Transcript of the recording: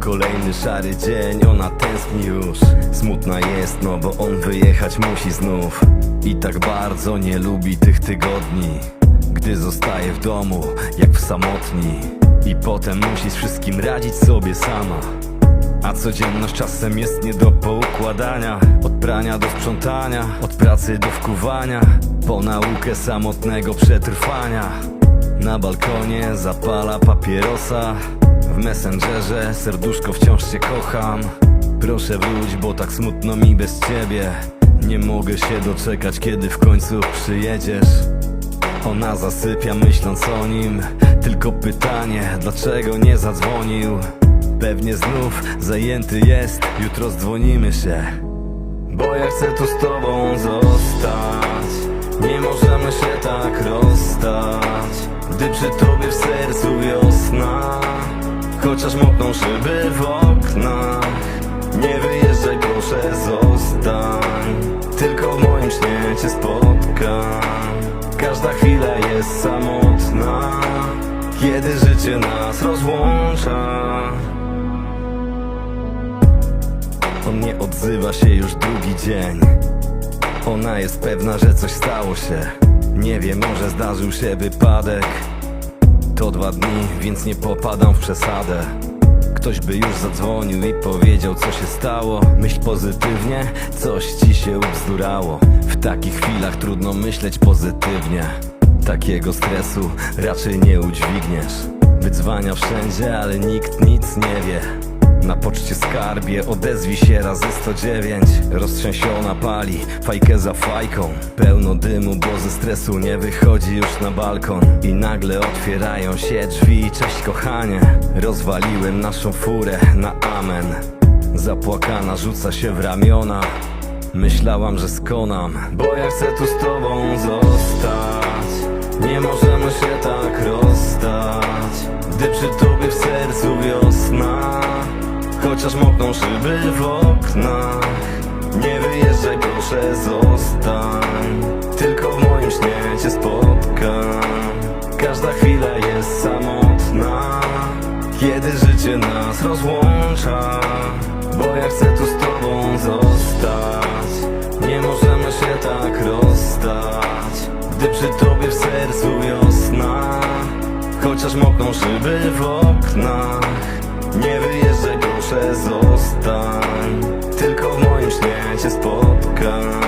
Kolejny szary dzień, ona tęskni już. Smutna jest, no bo on wyjechać musi znów. I tak bardzo nie lubi tych tygodni Gdy zostaje w domu, jak w samotni. I potem musi z wszystkim radzić sobie sama. A codzienność czasem jest nie do poukładania. Od prania do sprzątania, od pracy do wkuwania. Po naukę samotnego przetrwania. Na balkonie zapala papierosa W messengerze. Serduszko wciąż cię kocham. Proszę wróć, bo tak smutno mi bez ciebie. Nie mogę się doczekać, kiedy w końcu przyjedziesz. Ona zasypia myśląc o nim. Tylko pytanie, dlaczego nie zadzwonił? Pewnie znów zajęty jest. Jutro zdzwonimy się. Bo ja chcę tu z tobą zostać. Nie możemy się tak rozstać. Gdy przy tobie w sercu Chociaż mokną szyby w oknach. Nie wyjeżdżaj proszę zostań. Tylko w moim śnie cię spotkam. Każda chwila jest samotna Kiedy życie nas rozłącza. On nie odzywa się już drugi dzień. Ona jest pewna, że coś stało się. Nie wie, może zdarzył się wypadek To dwa dni, więc nie popadam w przesadę. Ktoś by już zadzwonił i powiedział co się stało. Myśl pozytywnie, coś ci się ubzdurało. W takich chwilach trudno myśleć pozytywnie. Takiego stresu raczej nie udźwigniesz. Wydzwania wszędzie, ale nikt nic nie wie na poczcie skarbie odezwij się razy 109 Roztrzęsiona pali, fajkę za fajką. Pełno dymu, bo ze stresu nie wychodzi już na balkon. I nagle otwierają się drzwi, cześć kochanie. Rozwaliłem naszą furę na amen. Zapłakana rzuca się w ramiona. Myślałam, że skonam Bo ja chcę tu z tobą zostać. Nie możemy się tak rozstać Chociaż mokną szyby w oknach. Nie wyjeżdżaj proszę zostań. Tylko w moim śnie cię spotkam. Każda chwila jest samotna. Kiedy życie nas rozłącza. Bo ja chcę tu z tobą zostać. Nie możemy się tak rozstać. Gdy przy tobie w sercu wiosna. Chociaż mokną szyby w oknach. Nie wyjeżdżaj proszę zostań. Tylko w moim świecie spotkań